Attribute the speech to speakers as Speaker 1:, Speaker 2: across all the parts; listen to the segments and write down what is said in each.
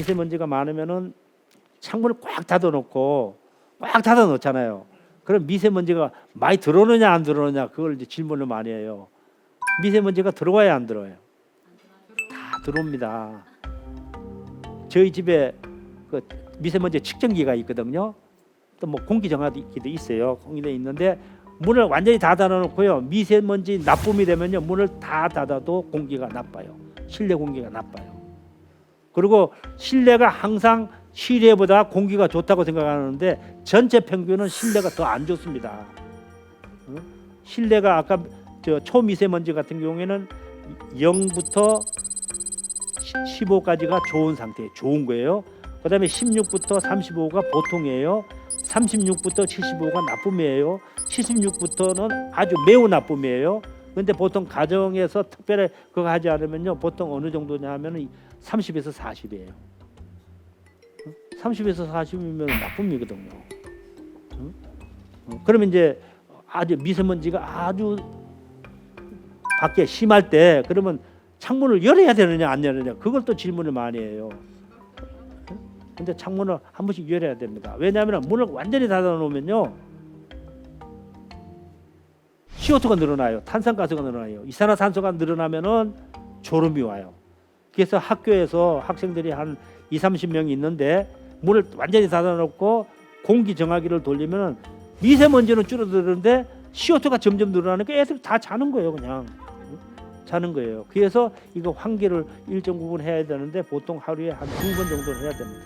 Speaker 1: 미세먼지가 많으면은 창문을 꽉 닫아 놓고 꽉 닫아 놓잖아요. 그럼 미세먼지가 많이 들어오느냐 안 들어오느냐 그걸 이제 질문을 많이 해요. 미세먼지가 들어와야 안 들어와요. 다 들어옵니다. 저희 집에 그 미세먼지 측정기가 있거든요. 또 뭐 공기 정화기도 있어요. 공기도 있는데 문을 완전히 다 닫아 놓고요. 미세먼지 나쁨이 되면요 문을 다 닫아도 공기가 나빠요. 실내 공기가 나빠요. 그리고 실내가 항상 실외보다 공기가 좋다고 생각하는데 전체 평균은 실내가 더 안 좋습니다. 응? 실내가 아까 저 초미세먼지 같은 경우에는 0부터 15까지가 좋은 상태, 좋은 거예요. 그다음에 16부터 35가 보통이에요. 36부터 75가 나쁨이에요. 76부터는 아주 매우 나쁨이에요. 근데 보통 가정에서 특별히 그거 하지 않으면요. 보통 어느 정도냐 하면은 30에서 40이에요. 30에서 40이면 나쁨이거든요. 응? 어, 그러면 이제 아주 미세먼지가 아주 밖에 심할 때 그러면 창문을 열어야 되느냐 안 열느냐 그걸 또 질문을 많이 해요. 응? 근데 창문을 한 번씩 열어야 됩니다. 왜냐하면 문을 완전히 닫아 놓으면요. CO2가 늘어나요. 탄산가스가 늘어나요. 이산화탄소가 늘어나면은 졸음이 와요. 그래서 학교에서 학생들이 한 2, 30명이 있는데 문을 완전히 닫아 놓고 공기 정화기를 돌리면은 미세먼지는 줄어드는데 CO2가 점점 늘어나니까 애들 다 자는 거예요, 그냥. 자는 거예요. 그래서 이거 환기를 일정 부분 해야 되는데 보통 하루에 한 두 번 정도 해야 됩니다.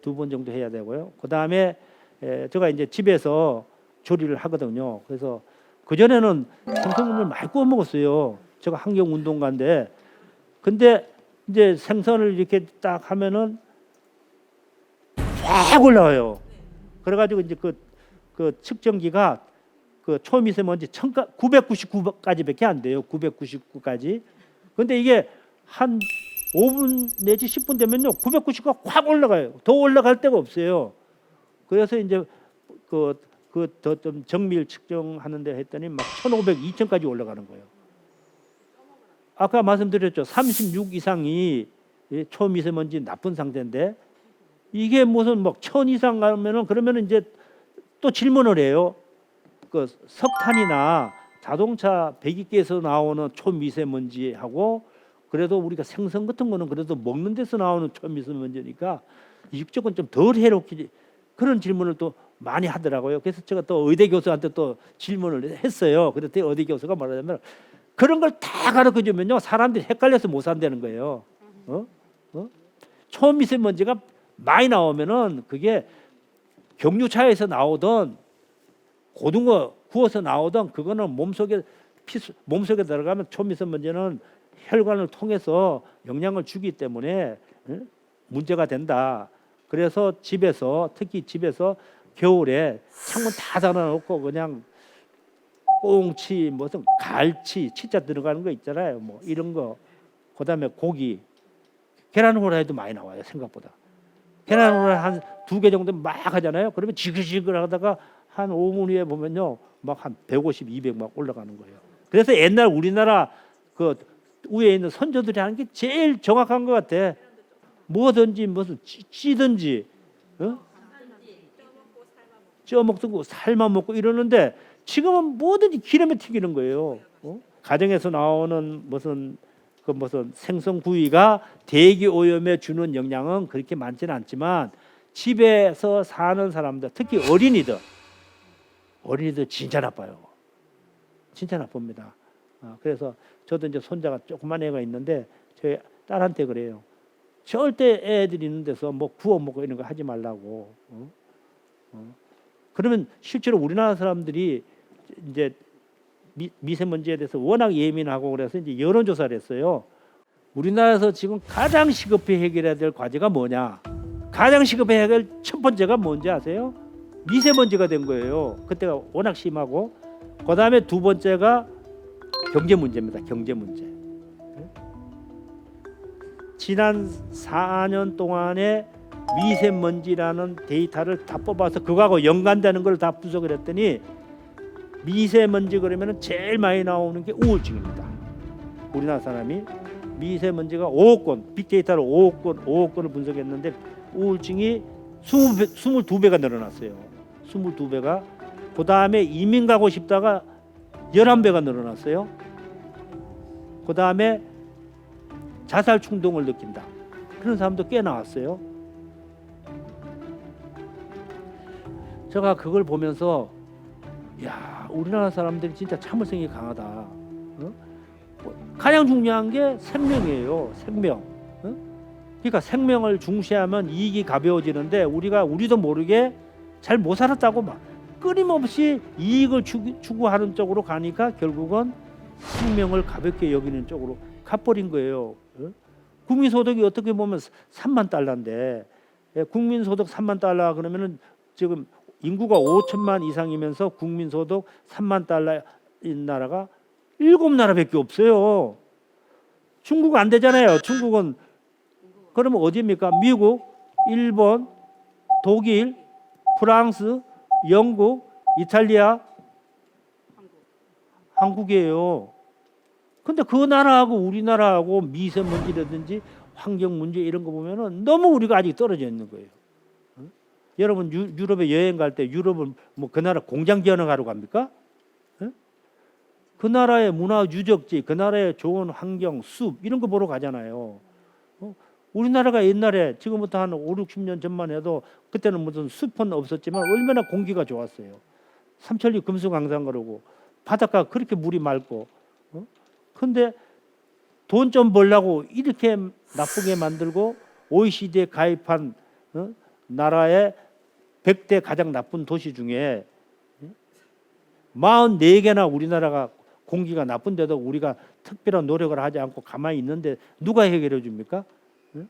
Speaker 1: 두 번 정도 해야 되고요. 그 다음에 제가 이제 집에서 조리를 하거든요. 그래서 그 전에는 생선을 많이 구워 먹었어요. 제가 환경 운동가인데, 근데 이제 생선을 이렇게 딱 하면은 쫙 올라와요. 그래가지고 이제 그, 그 측정기가 그 초미세먼지 999까지밖에 안 돼요. 999까지. 근데 이게 한 5분 내지 10분 되면요. 999가 확 올라가요. 더 올라갈 데가 없어요. 그래서 이제 그 그 더 좀 정밀 측정하는 데 했더니 막 1,500, 2,000까지 올라가는 거예요. 아까 말씀드렸죠. 36 이상이 이 초미세먼지 나쁜 상태인데 이게 무슨 뭐1000 이상 가면은 그러면은 이제 또 질문을 해요. 그 석탄이나 자동차 배기계에서 나오는 초미세먼지하고 그래도 우리가 생선 같은 거는 그래도 먹는 데서 나오는 초미세먼지니까 이쪽은 좀 덜 해롭게 그런 질문을 또 많이 하더라고요. 그래서 제가 또 의대 교수한테 또 질문을 했어요. 그랬더니 의대 교수가 말하자면 그런 걸 다 가르쳐 주면요 사람들이 헷갈려서 못 산다는 거예요. 어? 어? 초미세먼지가 많이 나오면은 그게 경유차에서 나오던 고등어 구워서 나오던 그거는 몸속에 피 몸속에 들어가면 초미세먼지는 혈관을 통해서 영향을 주기 때문에 예? 문제가 된다. 그래서 집에서 특히 집에서 겨울에 창문 다 닫아놓고 그냥 꽁치 무슨 갈치 치자 들어가는 거 있잖아요. 뭐 이런 거 그다음에 고기 계란 후라이도 많이 나와요 생각보다. 계란 후라이 한 두 개 정도 막 하잖아요. 그러면 지글지글 하다가 한 5분 후에 보면요. 막 한 150, 200 막 올라가는 거예요. 그래서 옛날 우리나라 그 위에 있는 선조들이 하는 게 제일 정확한 것 같아. 뭐든지 무슨 찌- 찌든지 어? 쪄 먹고 삶아 먹고 이러는데 지금은 뭐든지 기름에 튀기는 거예요. 어? 가정에서 나오는 무슨 그 무슨 생선 구이가 대기 오염에 주는 영향은 그렇게 많지는 않지만 집에서 사는 사람들 특히 어린이들 어린이들 진짜 나빠요. 진짜 나쁩니다. 아, 그래서 저도 이제 손자가 조그만 애가 있는데 저희 딸한테 그래요. 절대 애들 있는 데서 뭐 구워 먹고 이런 거 하지 말라고. 어? 어? 그러면 실제로 우리나라 사람들이 이제 미, 미세먼지에 대해서 워낙 예민하고 그래서 이제 여론 조사를 했어요. 우리나라에서 지금 가장 시급히 해결해야 될 과제가 뭐냐? 가장 시급히 해결 첫 번째가 뭔지 아세요? 미세먼지가 된 거예요. 그때가 워낙 심하고 그 다음에 두 번째가 경제 문제입니다. 경제 문제. 지난 4년 동안에 미세먼지라는 데이터를 다 뽑아서 그거하고 연관되는 걸 다 분석을 했더니 미세먼지 그러면 제일 많이 나오는 게 우울증입니다. 우리나라 사람이 미세먼지가 5억 건, 빅데이터로 5억 건, 5억 건을 분석했는데 우울증이 20배, 22배가 늘어났어요. 22배가 그 다음에 이민 가고 싶다가 11배가 늘어났어요. 그 다음에 자살 충동을 느낀다. 그런 사람도 꽤 나왔어요. 제가 그걸 보면서 야 우리나라 사람들이 진짜 참을성이 강하다. 어? 가장 중요한 게 생명이에요. 생명. 어? 그러니까 생명을 중시하면 이익이 가벼워지는데 우리가 우리도 모르게 잘 못 살았다고 막 끊임없이 이익을 추구, 추구하는 쪽으로 가니까 결국은 생명을 가볍게 여기는 쪽으로 가버린 거예요. 어? 국민소득이 어떻게 보면 3만 달러인데 예, 국민소득 3만 달러 그러면은 지금 인구가 5천만 이상이면서 국민 소득 3만 달러인 나라가 일곱 나라밖에 없어요. 중국 안 되잖아요. 중국은 그러면 어디입니까? 미국, 일본, 독일, 프랑스, 영국, 이탈리아, 한국 이에요. 근데 그 나라하고 우리나라하고 미세먼지라든지 환경 문제 이런 거 보면은 너무 우리가 아직 떨어져 있는 거예요. 어? 여러분 유, 유럽에 여행 갈 때 유럽은 뭐 그 나라 공장 지어나 가러 갑니까? 어? 그 나라의 문화 유적지, 그 나라의 좋은 환경, 숲 이런 거 보러 가잖아요. 어? 우리나라가 옛날에 지금부터 한 5, 60년 전만 해도 그때는 무슨 숲은 없었지만 얼마나 공기가 좋았어요. 삼천리 금수강산 그러고 바닷가 그렇게 물이 맑고 어? 근데 돈 좀 벌라고 이렇게 나쁘게 만들고 OECD에 가입한 어? 나라의 100대 가장 나쁜 도시 중에 44개나 우리나라가 공기가 나쁜데도 우리가 특별한 노력을 하지 않고 가만히 있는데 누가 해결해 줍니까? 응?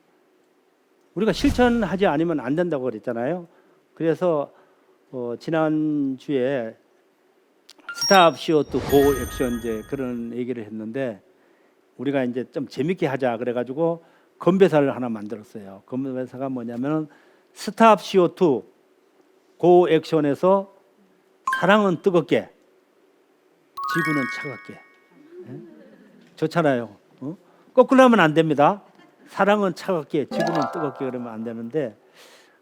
Speaker 1: 우리가 실천하지 않으면 안 된다고 그랬잖아요. 그래서 어, 지난 주에 스탑 CO2 고 액션 이제 그런 얘기를 했는데 우리가 이제 좀 재밌게 하자 그래 가지고 건배사를 하나 만들었어요. 건배사가 뭐냐면은 스탑 CO2 고 액션에서 사랑은 뜨겁게 지구는 차갑게 예? 좋잖아요. 어? 거꾸로 하면 안 됩니다. 사랑은 차갑게 지구는 뜨겁게 그러면 안 되는데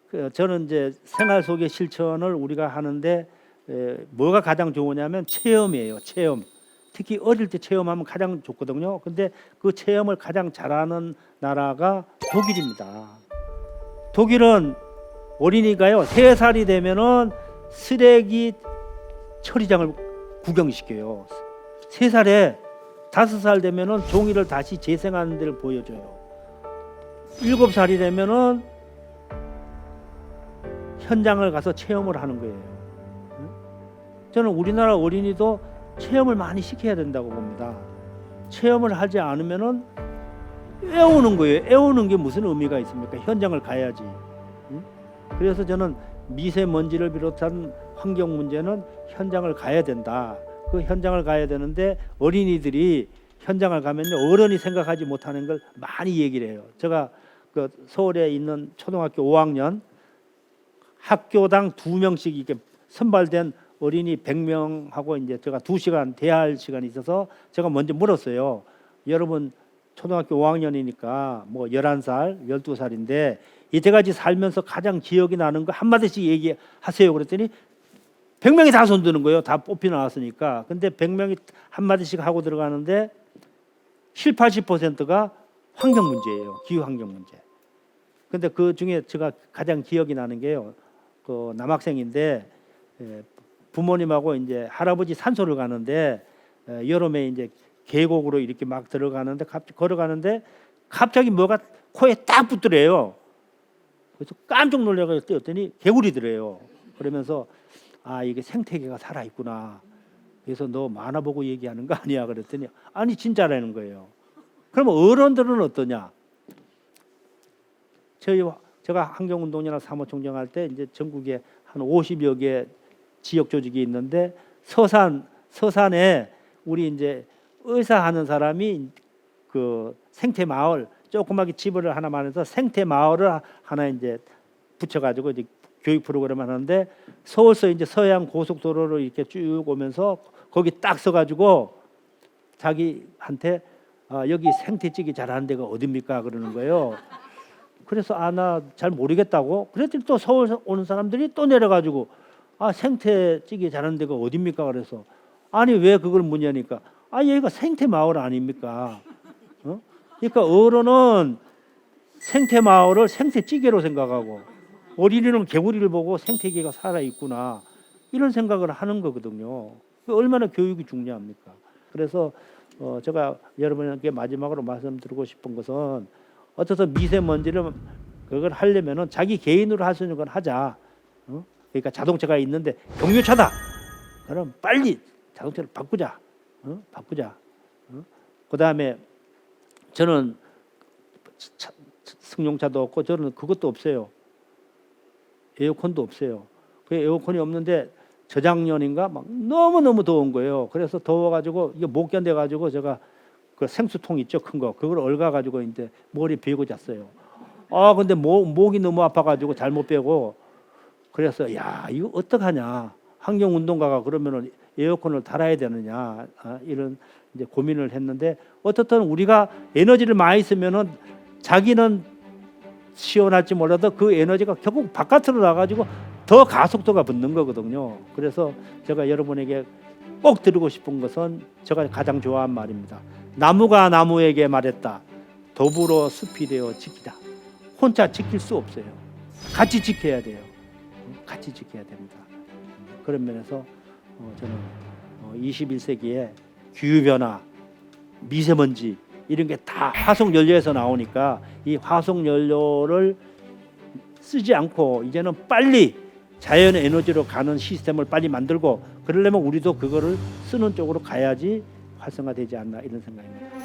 Speaker 1: 그 저는 이제 생활 속의 실천을 우리가 하는데 에, 뭐가 가장 좋으냐면 체험이에요. 체험. 특히 어릴 때 체험하면 가장 좋거든요. 근데 그 체험을 가장 잘하는 나라가 독일입니다. 독일은 어린이가요 세 살이 되면은 쓰레기 처리장을 구경시켜요. 세 살에 다섯 살 되면은 종이를 다시 재생하는 데를 보여줘요. 일곱 살이 되면은 현장을 가서 체험을 하는 거예요. 응? 저는 우리나라 어린이도 체험을 많이 시켜야 된다고 봅니다. 체험을 하지 않으면은 애우는 거예요. 애우는 게 무슨 의미가 있습니까? 현장을 가야지. 응? 그래서 저는 미세먼지를 비롯한 환경 문제는 현장을 가야 된다. 그 현장을 가야 되는데 어린이들이 현장을 가면 어른이 생각하지 못하는 걸 많이 얘기를 해요. 제가 그 서울에 있는 초등학교 5학년 학교당 두 명씩 이렇게 선발된 어린이 100명하고 이제 제가 두 시간 대화할 시간이 있어서 제가 먼저 물었어요. 여러분 초등학교 5학년이니까 뭐 11살, 12살인데 이때까지 살면서 가장 기억이 나는 거 한마디씩 얘기하세요. 그랬더니 100명이 다 손드는 거예요. 다 뽑히 나왔으니까. 근데 100명이 한마디씩 하고 들어가는데 7, 80%가 환경 문제예요. 기후 환경 문제. 근데 그 중에 제가 가장 기억이 나는 게요. 그 남학생인데 에, 부모님하고 이제 할아버지 산소를 가는데 에, 여름에 이제 계곡으로 이렇게 막 들어가는데 갑자기 걸어가는데 갑자기 뭐가 코에 딱 붙더래요. 그래서 깜짝 놀라서 뛰었더니 개구리더래요. 그러면서 아 이게 생태계가 살아 있구나. 그래서 너 만화 보고 얘기하는 거 아니야? 그랬더니 아니 진짜라는 거예요. 그럼 어른들은 어떠냐? 저희 제가 환경운동이나 사무총장 할 때 이제 전국에 한 50여 개 지역 조직이 있는데 서산 서산에 우리 이제 의사 하는 사람이 그 생태 마을 조그맣게 집을 하나 만들어서 생태 마을을 하나 이제 붙여가지고 이제 교육 프로그램을 하는데 서울서 이제 서해안 고속도로를 이렇게 쭉 오면서 거기 딱 서가지고 자기한테 아, 여기 생태찌개 잘하는 데가 어딥니까 그러는 거예요. 그래서 아 나 잘 모르겠다고 그랬더니 또 서울 오는 사람들이 또 내려가지고 아 생태찌개 잘하는 데가 어딥니까 그래서 아니 왜 그걸 묻냐니까 아 여기가 생태 마을 아닙니까 어? 그러니까 어른은 생태 마을을 생태찌개로 생각하고 어린이는 개구리를 보고 생태계가 살아 있구나 이런 생각을 하는 거거든요. 그 얼마나 교육이 중요합니까? 그래서 어 제가 여러분에게 마지막으로 말씀드리고 싶은 것은 어떠서 미세먼지를 그걸 하려면은 자기 개인으로 할 수 있는 건 하자. 어? 그러니까 자동차가 있는데 경유차다. 그럼 빨리 자동차를 바꾸자. 어? 바꾸자. 어? 그 다음에 저는 차- 승용차도 없고 저는 그것도 없어요. 에어컨도 없어요. 그 에어컨이 없는데 저작년인가 막 너무 너무 더운 거예요. 그래서 더워가지고 이게 못 견뎌가지고 제가 그 생수통 있죠 큰 거 그걸 얽어가지고 이제 머리 베고 잤어요. 아 근데 목 목이 너무 아파가지고 잘못 빼고 그래서 야 이거 어떡하냐 환경 운동가가 그러면은 에어컨을 달아야 되느냐 아, 이런 이제 고민을 했는데 어떻든 우리가 에너지를 많이 쓰면은 자기는 시원할지 몰라도 그 에너지가 결국 바깥으로 나가지고 더 가속도가 붙는 거거든요. 그래서 제가 여러분에게 꼭 드리고 싶은 것은 제가 가장 좋아하는 말입니다. 나무가 나무에게 말했다. 더불어 숲이 되어 지키다. 혼자 지킬 수 없어요. 같이 지켜야 돼요. 같이 지켜야 됩니다. 그런 면에서 어, 저는 21세기에 기후 변화, 미세먼지 이런 게 다 화석 연료에서 나오니까 이 화석 연료를 쓰지 않고 이제는 빨리 자연 에너지로 가는 시스템을 빨리 만들고 그러려면 우리도 그거를 쓰는 쪽으로 가야지 활성화되지 않나 이런 생각입니다.